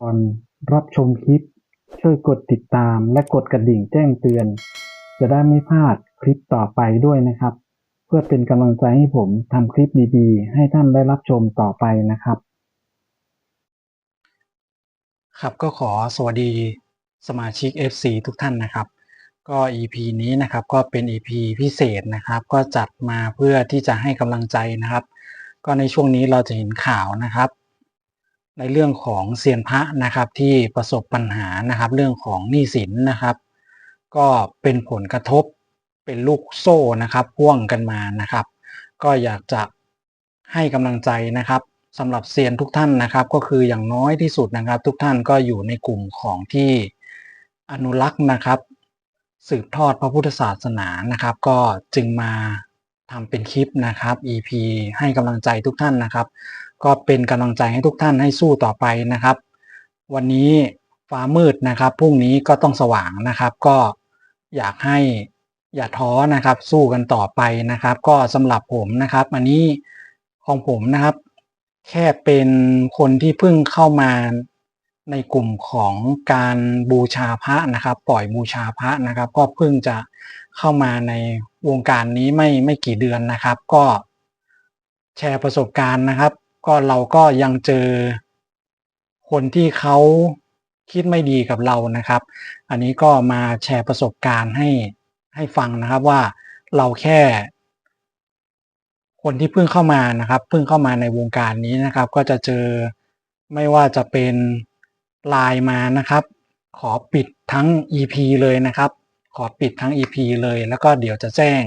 ก่อนรับชมคลิป ช่วยกดติดตามและกดกระดิ่งแจ้งเตือน จะได้ไม่พลาดคลิปต่อไปด้วยนะครับ เพื่อเป็นกำลังใจให้ผมทำคลิปดีๆ ให้ท่านได้รับชมต่อไปนะครับ ครับก็ขอสวัสดีสมาชิก FC ทุกท่านนะครับ ก็ EP นี้นะครับก็เป็น EP พิเศษนะครับ ก็จัดมาเพื่อที่จะให้กำลังใจนะครับ ก็ในช่วงนี้เราจะเห็นข่าวนะครับ ในเรื่องของเซียนพระนะครับที่ประสบปัญหานะครับเรื่องของหนี้สินนะครับ ก็เป็นผลกระทบเป็นลูกโซ่นะครับพ่วงกันมานะครับ ก็อยากจะให้กำลังใจนะครับสำหรับเซียนทุกท่านนะครับ ก็คืออย่างน้อยที่สุดนะครับ ทุกท่านก็อยู่ในกลุ่มของที่อนุรักษ์นะครับ สืบทอดพระพุทธศาสนานะครับ ก็จึงมาทำเป็นคลิปนะครับ EP ให้กำลังใจทุกท่านนะครับ ก็เป็นกำลังใจให้ทุกท่านให้สู้ต่อไปนะครับ วันนี้ฟ้ามืดนะครับพรุ่งนี้ก็ต้องสว่างนะครับ ก็อยากให้อย่าท้อนะครับ สู้กันต่อไปนะครับ ก็สำหรับผมนะครับ อันนี้ของผมนะครับ แค่เป็นคนที่เพิ่งเข้ามาในกลุ่มของการบูชาพระนะครับ ปล่อยบูชาพระนะครับ ก็เพิ่งจะเข้ามาในวงการนี้ไม่ไม่กี่เดือนนะครับ ก็แชร์ประสบการณ์นะครับ ก็เราก็ยังเจอคนที่เขาคิดไม่ดีกับเรานะครับ อันนี้ก็มาแชร์ประสบการณ์ให้ให้ฟังนะครับว่าเราแค่ คนที่เพิ่งเข้ามานะครับ เพิ่งเข้ามาในวงการนี้นะครับ ก็จะเจอไม่ว่าจะเป็นไลน์มานะครับ ขอปิดทั้ง EP เลยนะครับ ขอปิดทั้ง EP เลย แล้วก็เดี๋ยวจะแจ้ง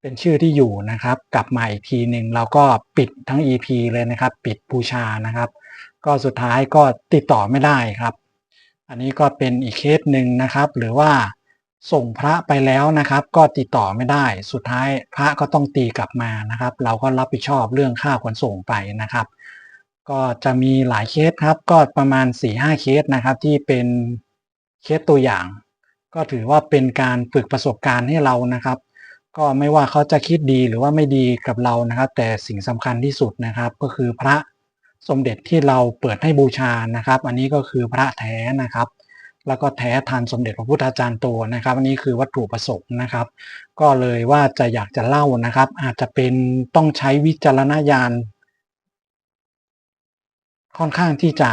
เป็นชื่อที่อยู่นะครับ กลับมาอีกทีหนึ่งเราก็ปิดทั้ง EP เลยนะครับ ปิดบูชานะครับ ก็สุดท้ายก็ติดต่อไม่ได้ครับ อันนี้ก็เป็นอีกเคสหนึ่งนะครับ หรือว่าส่งพระไปแล้วนะครับ ก็ติดต่อไม่ได้ สุดท้ายพระก็ต้องตีกลับมานะครับ เราก็รับผิดชอบเรื่องค่าขนส่งไปนะครับ ก็จะมีหลายเคสครับ ก็ประมาณ4ี่ห้าเคสนะครับ ที่เป็นเคสตัวอย่าง ก็ถือว่าเป็นการฝึกประสบการณ์ให้เรานะครับ ก็ไม่ว่าเขาจะคิดดีหรือว่าไม่ดีกับเรานะครับ แต่สิ่งสำคัญที่สุดนะครับก็คือพระสมเด็จที่เราเปิดให้บูชานะครับ อันนี้ก็คือพระแท้นะครับ แล้วก็แท้ทันสมเด็จพระพุทธาจารย์โตนะครับ อันนี้คือวัตถุประสงค์นะครับ ก็เลยว่าจะอยากจะเล่านะครับ อาจจะเป็นต้องใช้วิจารณญาณค่อนข้างที่จะ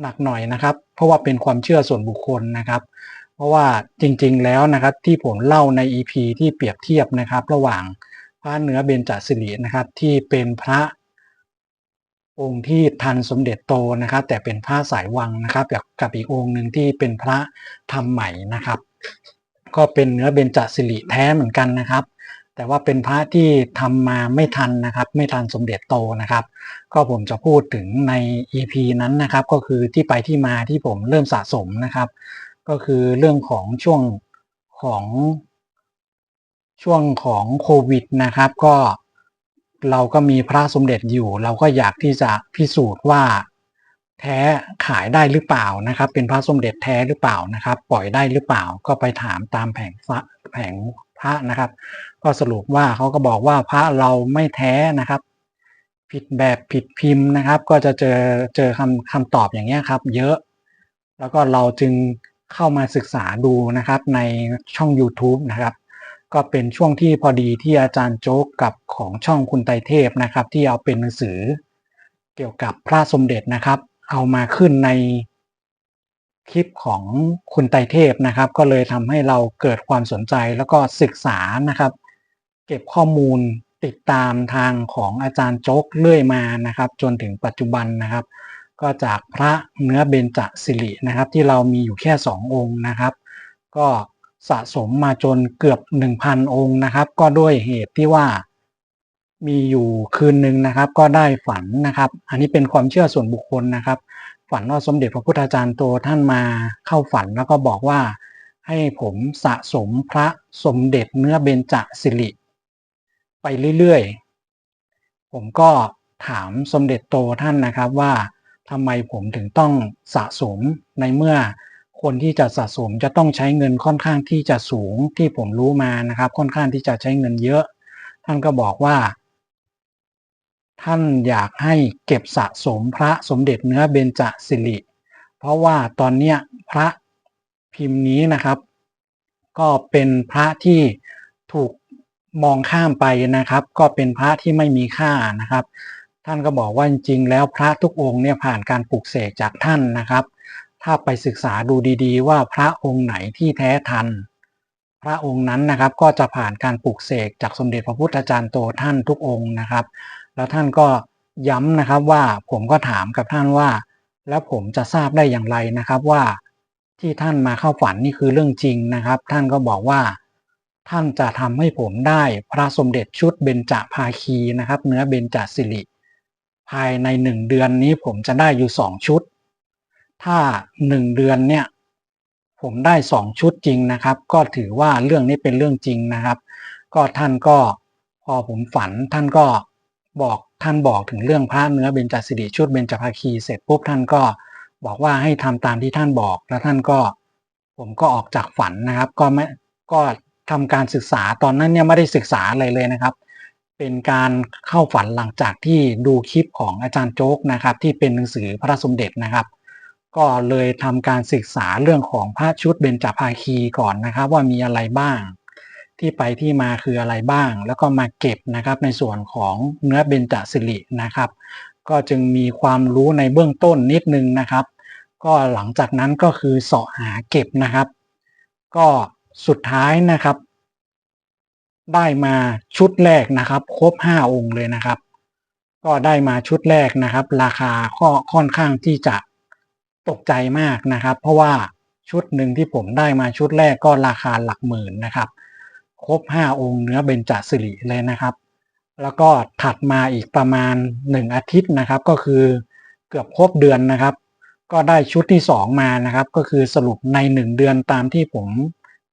หนักหน่อยนะครับ เพราะว่าเป็นความเชื่อส่วนบุคคลนะครับ เพราะว่าจริงๆแล้วนะครับที่ผมเล่าใน EP ที่เปรียบเทียบนะครับ ระหว่างพระเนื้อเบญจสิรินะครับที่เป็นพระองค์ที่ทันสมเด็จโตนะครับ แต่เป็นพระสายวังนะครับกับกับอีกองค์หนึ่งที่เป็นพระทำใหม่นะครับ ก็เป็นเนื้อเบญจสิริแท้เหมือนกันนะครับ แต่ว่าเป็นพระที่ทำมาไม่ทันนะครับ ไม่ทันสมเด็จโตนะครับ ก็ผมจะพูดถึงใน EP นั้นนะครับ ก็คือที่ไปที่มาที่ผมเริ่มสะสมนะครับ ก็คือเรื่องของช่วงของช่วงของโควิดนะครับ ก็เราก็มีพระสมเด็จอยู่ เราก็อยากที่จะพิสูจน์ว่าแท้ขายได้หรือเปล่านะครับ เป็นพระสมเด็จแท้หรือเปล่านะครับ ปล่อยได้หรือเปล่าก็ไปถามตามแผงพระแผงพระนะครับ ก็สรุปว่าเขาก็บอกว่าพระเราไม่แท้นะครับ ผิดแบบผิดพิมพ์นะครับ ก็จะเจอเจอคำคำตอบอย่างเงี้ยครับ เยอะ แล้วก็เราจึง เข้ามาศึกษาดูนะครับในช่อง YouTube นะครับ ก็เป็นช่วงที่พอดีที่อาจารย์โจ๊กกับของช่องคุณไตรเทพนะครับ ที่เอาเป็นหนังสือเกี่ยวกับพระสมเด็จนะครับ เอามาขึ้นในคลิปของคุณไตรเทพนะครับ ก็เลยทำให้เราเกิดความสนใจแล้วก็ศึกษานะครับ เก็บข้อมูลติดตามทางของอาจารย์โจ๊กเรื่อยมานะครับ จนถึงปัจจุบันนะครับ ก็จากพระเนื้อเบญจสิรินะครับ ที่เรามีอยู่แค่สององค์นะครับ ก็สะสมมาจนเกือบ 1,000 องค์นะครับ ก็ด้วยเหตุที่ว่ามีอยู่คืนหนึ่งนะครับ ก็ได้ฝันนะครับ อันนี้เป็นความเชื่อส่วนบุคคลนะครับ ฝันว่าสมเด็จพระพุทธาจารย์โตท่านมาเข้าฝันแล้วก็บอกว่าให้ผมสะสมพระสมเด็จเนื้อเบญจสิริไปเรื่อยๆ ผมก็ถามสมเด็จโตท่านนะครับว่า ทำไมผมถึงต้องสะสมในเมื่อคนที่จะสะสมจะต้องใช้เงินค่อนข้างที่จะสูงที่ผมรู้มานะครับ ค่อนข้างที่จะใช้เงินเยอะ ท่านก็บอกว่า ท่านอยากให้เก็บสะสมพระสมเด็จเนื้อเบญจสิริ เพราะว่าตอนเนี้ยพระพิมพ์นี้นะครับ ก็เป็นพระที่ถูกมองข้ามไปนะครับ ก็เป็นพระที่ไม่มีค่านะครับ ท่านก็บอกว่าจริงๆแล้วพระทุกองค์เนี่ยผ่านการปลูกเสกจากท่านนะครับ ถ้าไปศึกษาดูดีๆ ว่าพระองค์ไหนที่แท้ทัน พระองค์นั้นนะครับก็จะผ่านการปลูกเสกจากสมเด็จพระพุทธจารย์โตท่านทุกองค์นะครับ แล้วท่านก็ย้ำนะครับว่าผมก็ถามกับท่านว่า แล้วผมจะทราบได้อย่างไรนะครับว่าที่ท่านมาเข้าฝันนี่คือเรื่องจริงนะครับ ท่านก็บอกว่าท่านจะทำให้ผมได้พระสมเด็จชุดเบญจภาคีนะครับ เนื้อเบญจสิริ ภายในหนึ่งเดือนนี้ผมจะได้อยู่สองชุด ถ้าหนึ่งเดือนเนี่ยผมได้สองชุดจริงนะครับ ก็ถือว่าเรื่องนี้เป็นเรื่องจริงนะครับ ก็ท่านก็พอผมฝันท่านก็บอกท่านบอกถึงเรื่องพระเนื้อเบญจสิริชุดเบญจภาคีเสร็จปุ๊บท่านก็บอกว่าให้ทำตามที่ท่านบอก แล้วท่านก็ผมก็ออกจากฝันนะครับ ก็ไม่ก็ทำการศึกษาตอนนั้นเนี่ยไม่ได้ศึกษาอะไรเลยนะครับ เป็นการเข้าฝันหลังจากที่ดูคลิปของอาจารย์โจ๊กนะครับ ที่เป็นหนังสือพระสมเด็จนะครับ ก็เลยทำการศึกษาเรื่องของพระชุดเบญจภาคีก่อนนะครับ ว่ามีอะไรบ้าง ที่ไปที่มาคืออะไรบ้าง แล้วก็มาเก็บนะครับในส่วนของเนื้อเบญจสิรินะครับ ก็จึงมีความรู้ในเบื้องต้นนิดนึงนะครับ ก็หลังจากนั้นก็คือเสาะหาเก็บนะครับ ก็สุดท้ายนะครับ ได้มาชุดแรกนะครับ ครบห้าองค์เลยนะครับ ก็ได้มาชุดแรกนะครับ ราคาก็ค่อนข้างที่จะตกใจมากนะครับ เพราะว่าชุดหนึ่งที่ผมได้มาชุดแรกก็ราคาหลักหมื่นนะครับ ครบห้าองค์เนื้อเบญจสิริเลยนะครับ แล้วก็ถัดมาอีกประมาณหนึ่งอาทิตย์นะครับ ก็คือเกือบครบเดือนนะครับ ก็ได้ชุดที่สองมานะครับ ก็คือสรุปในหนึ่งเดือนตามที่ผม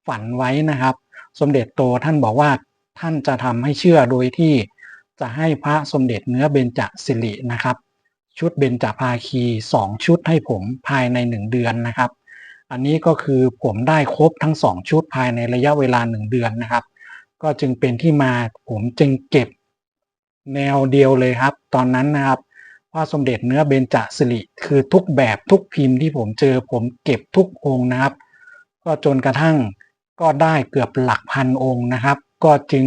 ฝันไว้นะครับ สมเด็จโตท่านบอกว่าท่านจะทำให้เชื่อโดยที่จะให้พระสมเด็จเนื้อเบญจสิรินะครับ ชุดเบญจภาคีสองชุดให้ผมภายในหนึ่งเดือนนะครับ อันนี้ก็คือผมได้ครบทั้งสองชุดภายในระยะเวลาหนึ่งเดือนนะครับ ก็จึงเป็นที่มาผมจึงเก็บแนวเดียวเลยครับ ตอนนั้นนะครับพระสมเด็จเนื้อเบญจสิริคือทุกแบบทุกพิมพ์ที่ผมเจอผมเก็บทุกองค์นะครับ ก็จนกระทั่ง ก็ได้เกือบหลักพันองค์นะครับ ก็จึง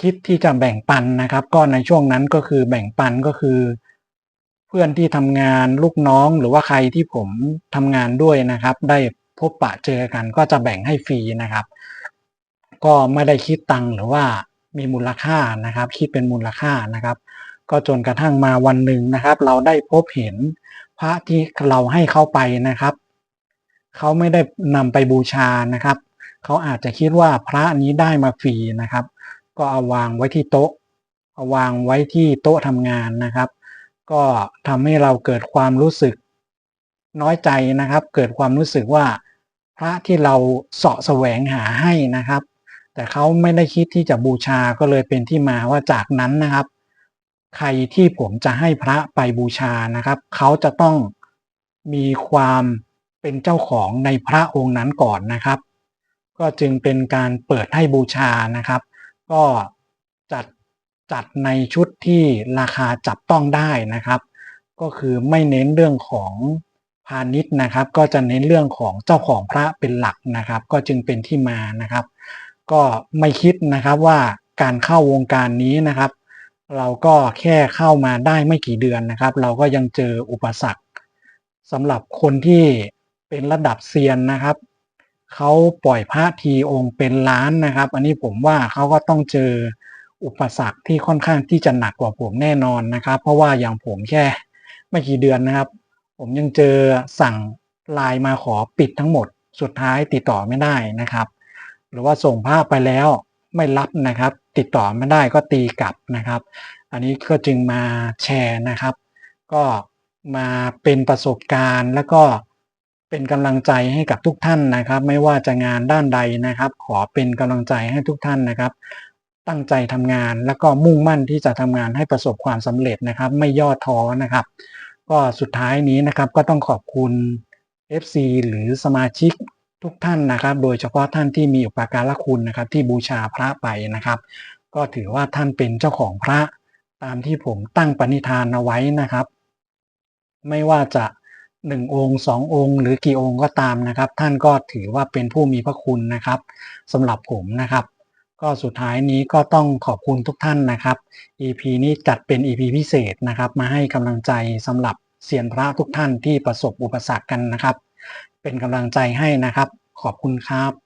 คิดที่จะแบ่งปันนะครับ ก็ในช่วงนั้นก็คือแบ่งปันก็คือ เพื่อนที่ทำงานลูกน้องหรือว่าใครที่ผมทำงานด้วยนะครับ ได้พบปะเจอกัน ก็จะแบ่งให้ฟรีนะครับ ก็ไม่ได้คิดตังค์หรือว่ามีมูลค่านะครับ คิดเป็นมูลค่านะครับ ก็จนกระทั่งมาวันหนึ่งนะครับ เราได้พบเห็นพระที่เราให้เข้าไปนะครับ เขาไม่ได้นำไปบูชานะครับ เขาอาจจะคิดว่าพระนี้ได้มาฟรีนะครับ ก็เอาวางไว้ที่โต๊ะเอาวางไว้ที่โต๊ะทำงานนะครับ ก็ทำให้เราเกิดความรู้สึกน้อยใจนะครับ เกิดความรู้สึกว่าพระที่เราเสาะแสวงหาให้นะครับ แต่เขาไม่ได้คิดที่จะบูชาก็เลยเป็นที่มาว่าจากนั้นนะครับ ใครที่ผมจะให้พระไปบูชานะครับ เขาจะต้องมีความ เป็นเจ้าของในพระองค์นั้นก่อนนะครับ ก็จึงเป็นการเปิดให้บูชานะครับ ก็จัดจัดในชุดที่ราคาจับต้องได้นะครับ ก็คือไม่เน้นเรื่องของพาณิชย์นะครับ ก็จะเน้นเรื่องของเจ้าของพระเป็นหลักนะครับ ก็จึงเป็นที่มานะครับ ก็ไม่คิดนะครับว่าการเข้าวงการนี้นะครับ เราก็แค่เข้ามาได้ไม่กี่เดือนนะครับ เราก็ยังเจออุปสรรคสำหรับคนที่ เป็นระดับเซียนนะครับเขาปล่อยพระทีองค์เป็นล้านนะครับ อันนี้ผมว่าเขาก็ต้องเจออุปสรรคที่ค่อนข้างที่จะหนักกว่าผมแน่นอนนะครับ เพราะว่าอย่างผมแค่ไม่กี่เดือนนะครับ ผมยังเจอสั่งไลน์มาขอปิดทั้งหมด สุดท้ายติดต่อไม่ได้นะครับ หรือว่าส่งภาพไปแล้วไม่รับนะครับ ติดต่อไม่ได้ก็ตีกลับนะครับ อันนี้ก็จึงมาแชร์นะครับ ก็มาเป็นประสบการณ์แล้วก็ เป็นกำลังใจให้กับทุกท่านนะครับ ไม่ว่าจะงานด้านใดนะครับ ขอเป็นกำลังใจให้ทุกท่านนะครับ ตั้งใจทำงานแล้วก็มุ่งมั่นที่จะทำงานให้ประสบความสำเร็จนะครับ ไม่ย่อท้อนะครับ ก็สุดท้ายนี้นะครับก็ต้องขอบคุณ FC หรือสมาชิกทุกท่านนะครับ โดยเฉพาะท่านที่มีอุปการะคุณนะครับ ที่บูชาพระไปนะครับ ก็ถือว่าท่านเป็นเจ้าของพระตามที่ผมตั้งปณิธานเอาไว้นะครับ ไม่ว่าจะ หนึ่งองค์สององค์ หรือกี่องค์ก็ตามนะครับ ท่านก็ถือว่าเป็นผู้มีพระคุณนะครับสำหรับผมนะครับ ก็สุดท้ายนี้ก็ต้องขอบคุณทุกท่านนะครับ EP นี้จัดเป็น EP พิเศษนะครับ มาให้กำลังใจสำหรับเสียนพระทุกท่านที่ประสบอุปสรรคกันนะครับ เป็นกำลังใจให้นะครับ ขอบคุณครับ